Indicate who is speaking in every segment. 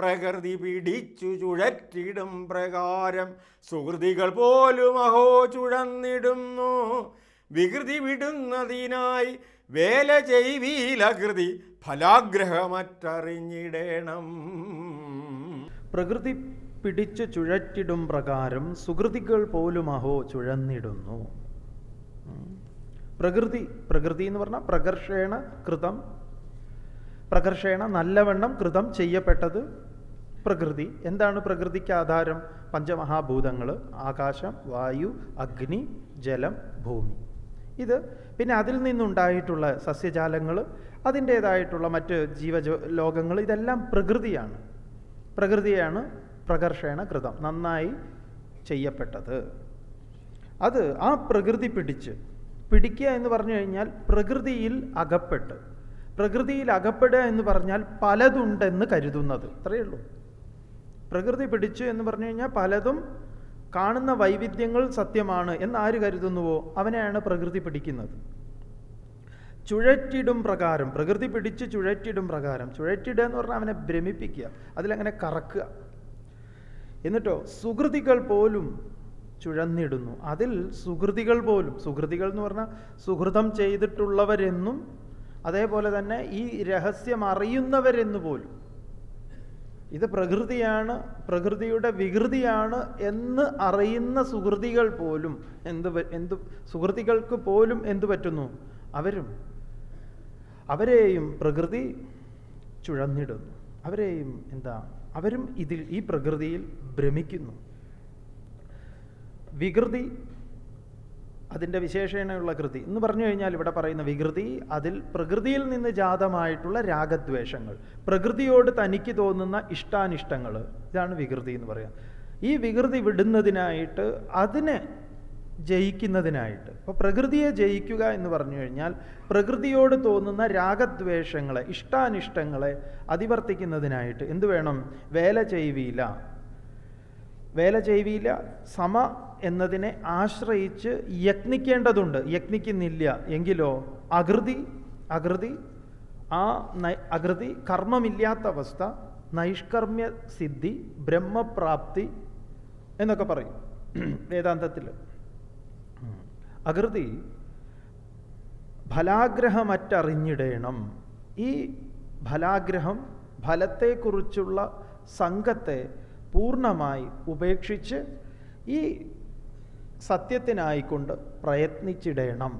Speaker 1: പ്രകൃതി പിടിച്ചു ചുഴറ്റിടും പ്രകാരം സുഹൃതികൾ പോലും അഹോ ചുഴന്നിടുന്നു. വികൃതി വിടുന്നതിനായി വേല ചെയ്വീലകൃതി ഫലാഗ്രഹമറ്ററിഞ്ഞിടേണം.
Speaker 2: പ്രകൃതി പിടിച്ചു ചുഴറ്റിടും പ്രകാരം സുഹൃതികൾ പോലും അഹോ ചുഴന്നിടുന്നു. പ്രകൃതി പ്രകൃതി എന്ന് പറഞ്ഞാൽ പ്രകർഷേണ കൃതം. പ്രകർഷേണ നല്ലവണ്ണം കൃതം ചെയ്യപ്പെട്ടത് പ്രകൃതി. എന്താണ് പ്രകൃതിക്ക് ആധാരം? പഞ്ചമഹാഭൂതങ്ങൾ ആകാശം വായു അഗ്നി ജലം ഭൂമി. ഇത് പിന്നെ അതിൽ നിന്നുണ്ടായിട്ടുള്ള സസ്യജാലങ്ങൾ അതിന്റേതായിട്ടുള്ള മറ്റ് ജീവജോ ലോകങ്ങൾ ഇതെല്ലാം പ്രകൃതിയാണ്. പ്രകൃതിയാണ് പ്രകർഷണ കൃതം നന്നായി ചെയ്യപ്പെട്ടത്. അത് ആ പ്രകൃതി പിടിച്ച് പിടിക്കുക എന്ന് പറഞ്ഞു കഴിഞ്ഞാൽ പ്രകൃതിയിൽ അകപ്പെട്ട്. പ്രകൃതിയിൽ അകപ്പെടുക എന്ന് പറഞ്ഞാൽ പലതുണ്ടെന്ന് കരുതുന്നത്. അത്രയേ ഉള്ളൂ. പ്രകൃതി പിടിച്ചു എന്ന് പറഞ്ഞു കഴിഞ്ഞാൽ പലതും കാണുന്ന വൈവിധ്യങ്ങൾ സത്യമാണ് എന്ന് ആര് കരുതുന്നുവോ അവനെയാണ് പ്രകൃതി പിടിക്കുന്നത്. ചുഴറ്റിടും പ്രകാരം പ്രകൃതി പിടിച്ച് ചുഴറ്റിടും പ്രകാരം ചുഴറ്റിടുക എന്ന് പറഞ്ഞാൽ അവനെ ഭ്രമിപ്പിക്കുക അതിലങ്ങനെ കറക്കുക. എന്നിട്ടോ സുഹൃതികൾ പോലും ചുഴന്നിടുന്നു. അതിൽ സുഹൃതികൾ പോലും സുഹൃതികൾ എന്ന് പറഞ്ഞാൽ സുഹൃതം ചെയ്തിട്ടുള്ളവരെന്നും അതേപോലെ തന്നെ ഈ രഹസ്യം അറിയുന്നവരെന്നു പോലും ഇത് പ്രകൃതിയാണ് പ്രകൃതിയുടെ വികൃതിയാണ് എന്ന് അറിയുന്ന സുഹൃതികൾ പോലും എന്ത് എന്ത് സുഹൃതികൾക്ക് പോലും എന്തു പറ്റുന്നു? അവരും അവരെയും പ്രകൃതി ചുഴന്നിടുന്നു. അവരെയും എന്താ അവരും ഇതിൽ ഈ പ്രകൃതിയിൽ ഭ്രമിക്കുന്നു. വികൃതി അതിന്റെ വിശേഷണയുള്ള കൃതി. എന്ന് പറഞ്ഞു കഴിഞ്ഞാൽ ഇവിടെ പറയുന്ന വികൃതി അതിൽ പ്രകൃതിയിൽ നിന്ന് ജാതമായിട്ടുള്ള രാഗദ്വേഷങ്ങൾ പ്രകൃതിയോട് തനിക്ക് തോന്നുന്ന ഇഷ്ടാനിഷ്ടങ്ങൾ ഇതാണ് വികൃതി എന്ന് പറയാം. ഈ വികൃതി വിടുന്നതിനായിട്ട് അതിനെ ജയിക്കുന്നതിനായിട്ട് അപ്പോൾ പ്രകൃതിയെ ജയിക്കുക എന്ന് പറഞ്ഞു കഴിഞ്ഞാൽ പ്രകൃതിയോട് തോന്നുന്ന രാഗദ്വേഷങ്ങളെ ഇഷ്ടാനിഷ്ടങ്ങളെ അതിവർത്തിക്കുന്നതിനായിട്ട് എന്തു വേണം? വേല ചെയ്വീല. വേല ചെയ്യില്ല സമ എന്നതിനെ ആശ്രയിച്ച് യത്നിക്കേണ്ടതുണ്ട് യത്നിക്കുന്നില്ല എങ്കിലോ അകൃതി അകൃതി ആ അകൃതി കർമ്മമില്ലാത്ത അവസ്ഥ നൈഷ്കർമ്മ്യ സിദ്ധി ബ്രഹ്മപ്രാപ്തി എന്നൊക്കെ പറയും. വേദാന്തത്തിൽ. അകൃതി ഫലാഗ്രഹമറ്ററിഞ്ഞിടേണം. ഈ ഫലാഗ്രഹം ഫലത്തെക്കുറിച്ചുള്ള സംഘത്തെ പൂർണമായി ഉപേക്ഷിച്ച് ഈ സത്യത്തിനായിക്കൊണ്ട് പ്രയത്നിച്ചിടണം.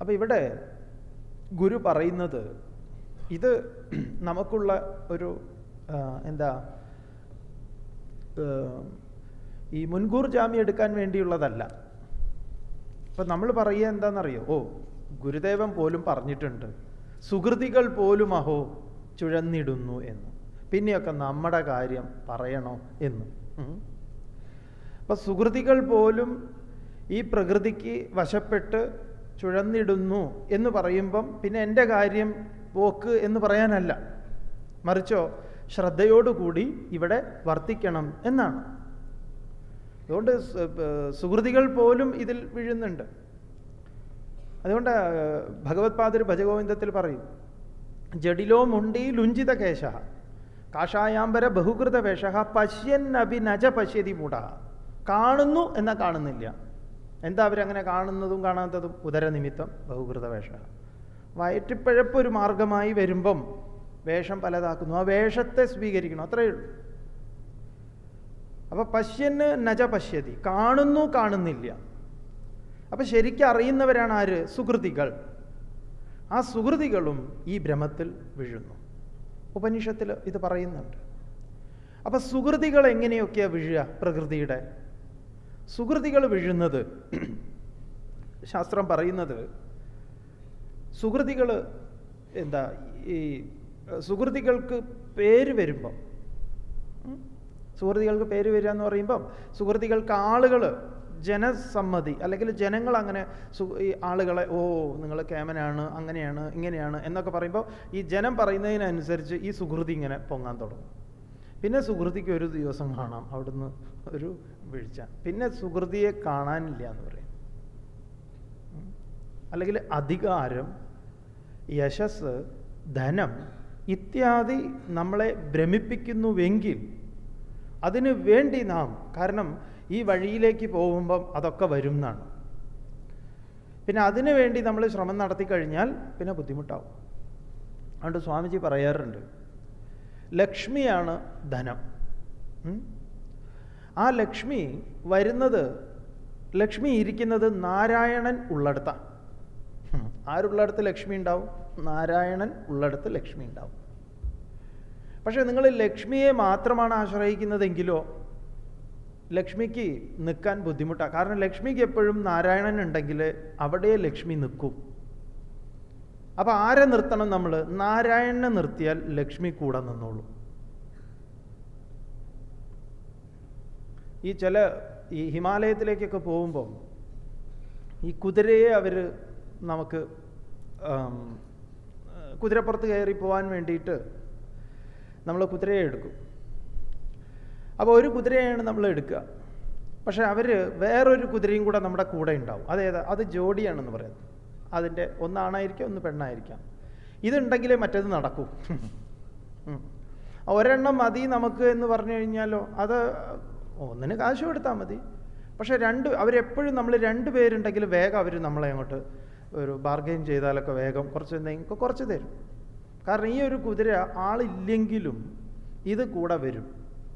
Speaker 2: അപ്പം ഇവിടെ ഗുരു പറയുന്നത് ഇത് നമുക്കുള്ള ഒരു എന്താ ഈ മുൻകൂർ ജാമ്യം എടുക്കാൻ വേണ്ടിയുള്ളതല്ല. ഇപ്പം നമ്മൾ പറയുക എന്താണെന്നറിയോ? ഓ ഗുരുദേവൻ പോലും പറഞ്ഞിട്ടുണ്ട് സുഹൃതികൾ പോലും അഹോ ചുഴന്നിടുന്നു എന്ന്. പിന്നെയൊക്കെ നമ്മുടെ കാര്യം പറയണോ എന്ന്. അപ്പൊ സുഹൃതികൾ പോലും ഈ പ്രകൃതിക്ക് വശപ്പെട്ട് ചുഴന്നിടുന്നു എന്ന് പറയുമ്പം പിന്നെ എന്റെ കാര്യം പോക്ക് എന്ന് പറയാനല്ല. മറിച്ചോ ശ്രദ്ധയോടുകൂടി ഇവിടെ വർത്തിക്കണം എന്നാണ്. അതുകൊണ്ട് സുഹൃതികൾ പോലും ഇതിൽ വീഴുന്നുണ്ട്. അതുകൊണ്ട് ഭഗവത്പാദര് ഭഗവത് ഭജഗോവിന്ദത്തിൽ പറയും ജഡിലോ മുണ്ടി ലുഞ്ചിത കേശ കാഷായാംബര ബഹുകൃത വേഷ പശ്യൻ അഭി നജ പശ്യതി മൂഢ. കാണുന്നു എന്നാൽ കാണുന്നില്ല. എന്താ അവരങ്ങനെ കാണുന്നതും കാണാത്തതും? ഉദരനിമിത്തം ബഹുകൃത വേഷ വയറ്റിപ്പഴപ്പ് ഒരു മാർഗമായി വരുമ്പം വേഷം പലതാക്കുന്നു. ആ വേഷത്തെ സ്വീകരിക്കണം. അത്രയേ ഉള്ളൂ. അപ്പൊ പശ്യന് നജ പശ്യതി. കാണുന്നു കാണുന്നില്ല. അപ്പൊ ശരിക്കും അറിയുന്നവരാണ് ആര്? സുഹൃതികൾ ആ സുഹൃതികളും ഈ ഭ്രമത്തിൽ വീഴുന്നു. ഉപനിഷത്തിൽ ഇത് പറയുന്നുണ്ട്. അപ്പം സുഹൃതികൾ എങ്ങനെയൊക്കെയാണ് വീഴുക പ്രകൃതിയുടെ? സുഹൃതികൾ വീഴുന്നത് ശാസ്ത്രം പറയുന്നത് സുഹൃതികൾ എന്താ ഈ സുഹൃതികൾക്ക് പേര് വരുമ്പം സുഹൃതികൾക്ക് പേര് വരിക എന്ന് പറയുമ്പം സുഹൃതികൾക്ക് ആളുകൾ ജനസമ്മതി അല്ലെങ്കിൽ ജനങ്ങൾ അങ്ങനെ ഈ ആളുകളെ ഓ നിങ്ങൾ കേമനാണ് അങ്ങനെയാണ് ഇങ്ങനെയാണ് എന്നൊക്കെ പറയുമ്പോൾ ഈ ജനം പറയുന്നതിനനുസരിച്ച് ഈ സുഹൃതി ഇങ്ങനെ പൊങ്ങാൻ തുടങ്ങും. പിന്നെ സുഹൃതിക്ക് ഒരു ദിവസം കാണാം അവിടുന്ന് ഒരു വീഴ്ച. പിന്നെ സുഹൃതിയെ കാണാനില്ല എന്ന് പറയും. അല്ലെങ്കിൽ അധികാരം യശസ് ധനം ഇത്യാദി നമ്മളെ ഭ്രമിപ്പിക്കുന്നുവെങ്കിൽ അതിനു വേണ്ടി നാം കാരണം ഈ വഴിയിലേക്ക് പോകുമ്പം അതൊക്കെ വരും എന്നാണ് പിന്നെ അതിനു വേണ്ടി നമ്മൾ ശ്രമം നടത്തി കഴിഞ്ഞാൽ പിന്നെ ബുദ്ധിമുട്ടാവും. അതുകൊണ്ട് സ്വാമിജി പറയാറുണ്ട് ലക്ഷ്മിയാണ് ധനം. ആ ലക്ഷ്മി വരുന്നത് ലക്ഷ്മി ഇരിക്കുന്നത് നാരായണൻ ഉള്ളടത്താണ് ആരുള്ളടത്ത് ലക്ഷ്മി ഉണ്ടാവും? നാരായണൻ ഉള്ളിടത്ത് ലക്ഷ്മി ഉണ്ടാവും. പക്ഷേ നിങ്ങൾ ലക്ഷ്മിയെ മാത്രമാണ് ആശ്രയിക്കുന്നതെങ്കിലോ ലക്ഷ്മിക്ക് നിൽക്കാൻ ബുദ്ധിമുട്ടാണ് കാരണം ലക്ഷ്മിക്ക് എപ്പോഴും നാരായണൻ ഉണ്ടെങ്കിൽ അവിടെ ലക്ഷ്മി നിൽക്കും. അപ്പൊ ആരെ നിർത്തണം നമ്മൾ നാരായണനെ നിർത്തിയാൽ ലക്ഷ്മി കൂടെ നിന്നോളൂ. ഈ ചില ഈ ഹിമാലയത്തിലേക്കൊക്കെ പോകുമ്പം ഈ കുതിരയെ അവർ നമുക്ക് കുതിരപ്പുറത്ത് കയറി പോകാൻ വേണ്ടിയിട്ട് നമ്മൾ കുതിരയെ എടുക്കും. അപ്പോൾ ഒരു കുതിരയാണ് നമ്മൾ എടുക്കുക. പക്ഷെ അവർ വേറൊരു കുതിരയും കൂടെ നമ്മുടെ കൂടെ ഉണ്ടാവും. അതേതാ അത് ജോഡിയാണെന്ന് പറയുന്നത്. അതിന്റെ ഒന്നാണായിരിക്കാം ഒന്ന് പെണ്ണായിരിക്കാം. ഇതുണ്ടെങ്കിലേ മറ്റേത് നടക്കൂ. ഒരെണ്ണം മതി നമുക്ക് എന്ന് പറഞ്ഞു കഴിഞ്ഞാലോ? അത് ഒന്നിന് കാശ് കൊടുത്താൽ മതി. പക്ഷെ രണ്ട് അവരെപ്പോഴും നമ്മൾ രണ്ട് പേരുണ്ടെങ്കിൽ വേഗം അവർ നമ്മളെ അങ്ങോട്ട് ഒരു ബാർഗെയിൻ ചെയ്താലൊക്കെ വേഗം കുറച്ച് എന്തെങ്കിലും കുറച്ച് തരും. കാരണം ഈ ഒരു കുതിര ആളില്ലെങ്കിലും ഇത് കൂടെ വരും.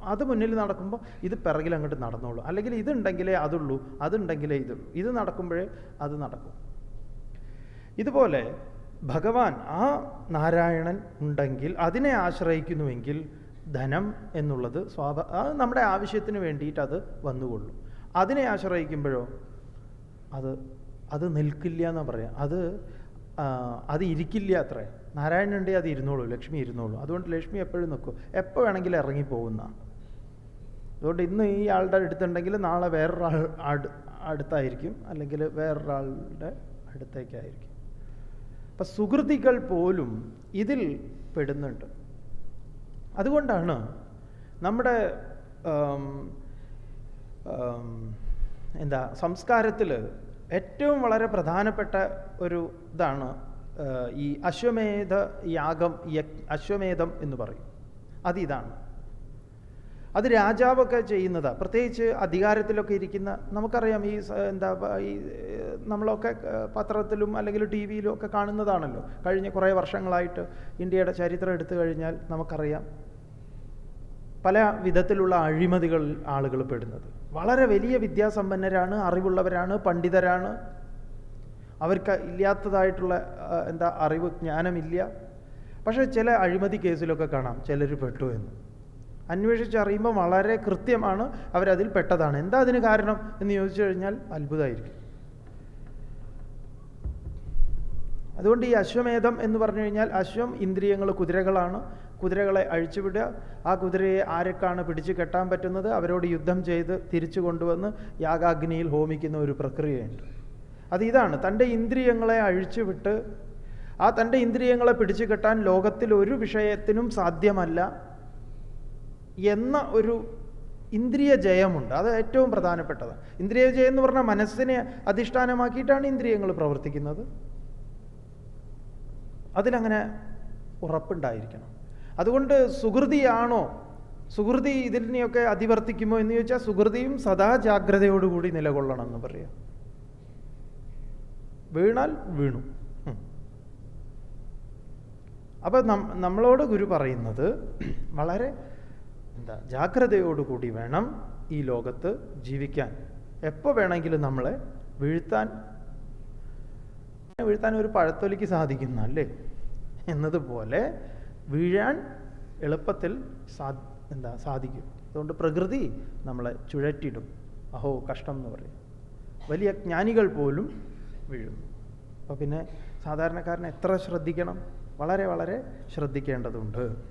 Speaker 2: അത് മുന്നിൽ നടക്കുമ്പോൾ ഇത് പിറകിൽ അങ്ങോട്ട് നടന്നോളൂ. അല്ലെങ്കിൽ ഇതുണ്ടെങ്കിലേ അതുള്ളൂ അതുണ്ടെങ്കിലേ ഇതുള്ളൂ ഇത് നടക്കുമ്പോഴേ അത് നടക്കും. ഇതുപോലെ ഭഗവാൻ ആ നാരായണൻ ഉണ്ടെങ്കിൽ അതിനെ ആശ്രയിക്കുന്നുവെങ്കിൽ ധനം എന്നുള്ളത് സ്വാഭ നമ്മുടെ ആവശ്യത്തിന് വേണ്ടിയിട്ട് അത് വന്നുകൊള്ളും. അതിനെ ആശ്രയിക്കുമ്പോഴോ? അത് അത് നിൽക്കില്ല എന്ന് പറയാം. അത് അത് ഇരിക്കില്ല അത്രേ. നാരായണൻ ഉണ്ടെങ്കിൽ അത് ഇരുന്നോളൂ ലക്ഷ്മി ഇരുന്നോളൂ. അതുകൊണ്ട് ലക്ഷ്മി എപ്പോഴും നിൽക്കും. എപ്പോൾ വേണമെങ്കിലും ഇറങ്ങി പോകുന്ന അതുകൊണ്ട് ഇന്ന് ഈ ആളുടെ അടുത്തുണ്ടെങ്കിൽ നാളെ വേറൊരാൾ അടു അടുത്തായിരിക്കും. അല്ലെങ്കിൽ വേറൊരാളുടെ അടുത്തേക്കായിരിക്കും. അപ്പം സുഹൃതികൾ പോലും ഇതിൽ പെടുന്നുണ്ട്. അതുകൊണ്ടാണ് നമ്മുടെ എന്താ സംസ്കാരത്തിൽ ഏറ്റവും വളരെ പ്രധാനപ്പെട്ട ഒരു ഇതാണ് ഈ അശ്വമേധ യാഗം അശ്വമേധം എന്ന് പറയും. അതിതാണ്. അത് രാജാവൊക്കെ ചെയ്യുന്നതാണ് പ്രത്യേകിച്ച് അധികാരത്തിലൊക്കെ ഇരിക്കുന്ന നമുക്കറിയാം ഈ എന്താ ഈ നമ്മളൊക്കെ പത്രത്തിലും അല്ലെങ്കിൽ ടി വിയിലും ഒക്കെ കാണുന്നതാണല്ലോ. കഴിഞ്ഞ കുറേ വർഷങ്ങളായിട്ട് ഇന്ത്യയുടെ ചരിത്രം എടുത്തു കഴിഞ്ഞാൽ നമുക്കറിയാം പല വിധത്തിലുള്ള അഴിമതികൾ ആളുകൾ പെടുന്നത്. വളരെ വലിയ വിദ്യാസമ്പന്നരാണ് അറിവുള്ളവരാണ് പണ്ഡിതരാണ്. അവർക്ക് ഇല്ലാത്തതായിട്ടുള്ള എന്താ അറിവ് ജ്ഞാനമില്ല. പക്ഷേ ചില അഴിമതി കേസിലൊക്കെ കാണാം. ചിലർ പെട്ടു എന്ന്. അന്വേഷിച്ചറിയുമ്പോൾ വളരെ കൃത്യമാണ് അവരതിൽ പെട്ടതാണ്. എന്താ അതിന് കാരണം എന്ന് ചോദിച്ചു കഴിഞ്ഞാൽ അത്ഭുതമായിരിക്കും. അതുകൊണ്ട് ഈ അശ്വമേധം എന്ന് പറഞ്ഞു കഴിഞ്ഞാൽ അശ്വം ഇന്ദ്രിയങ്ങൾ കുതിരകളാണ്. കുതിരകളെ അഴിച്ചുവിടുക. ആ കുതിരയെ ആരൊക്കെയാണ് പിടിച്ചു കെട്ടാൻ പറ്റുന്നത്? അവരോട് യുദ്ധം ചെയ്ത് തിരിച്ചു കൊണ്ടുവന്ന് യാഗാഗ്നിയിൽ ഹോമിക്കുന്ന ഒരു പ്രക്രിയയുണ്ട്. അത് ഇതാണ്. തന്റെ ഇന്ദ്രിയങ്ങളെ അഴിച്ചുവിട്ട് ആ തന്റെ ഇന്ദ്രിയങ്ങളെ പിടിച്ചു കെട്ടാൻ ലോകത്തിൽ ഒരു വിഷയത്തിനും സാധ്യമല്ല. എന്ന ഒരു ഇന്ദ്രിയ ജയമുണ്ട്. അത് ഏറ്റവും പ്രധാനപ്പെട്ടത്. ഇന്ദ്രിയ ജയം എന്ന് പറഞ്ഞാൽ മനസ്സിനെ അധിഷ്ഠാനമാക്കിയിട്ടാണ് ഇന്ദ്രിയങ്ങൾ പ്രവർത്തിക്കുന്നത്. അതിലങ്ങനെ ഉറപ്പുണ്ടായിരിക്കണം. അതുകൊണ്ട് സുഹൃതിയാണോ സുഹൃതി ഇതിനെയൊക്കെ അതിവർത്തിക്കുമോ എന്ന് ചോദിച്ചാൽ സുഹൃതിയും സദാ ജാഗ്രതയോടുകൂടി നിലകൊള്ളണം എന്ന് പറയാം. വീണാൽ വീണു. അപ്പം നമ്മളോട് ഗുരു പറയുന്നത് വളരെ എന്താ ജാഗ്രതയോടുകൂടി വേണം ഈ ലോകത്ത് ജീവിക്കാൻ. എപ്പോൾ വേണമെങ്കിലും നമ്മളെ വീഴ്ത്താൻ വീഴ്ത്താൻ ഒരു പഴത്തൊലിക്ക് സാധിക്കുന്ന അല്ലേ? എന്നതുപോലെ വീഴാൻ എളുപ്പത്തിൽ സാ എന്താ സാധിക്കും. അതുകൊണ്ട് പ്രകൃതി നമ്മളെ ചുഴറ്റിടും. അഹോ കഷ്ടം എന്ന് പറയും. വലിയ ജ്ഞാനികൾ പോലും വീഴുന്നു. അപ്പോൾ പിന്നെ സാധാരണക്കാരനെ എത്ര ശ്രദ്ധിക്കണം? വളരെ വളരെ ശ്രദ്ധിക്കേണ്ടതുണ്ട്.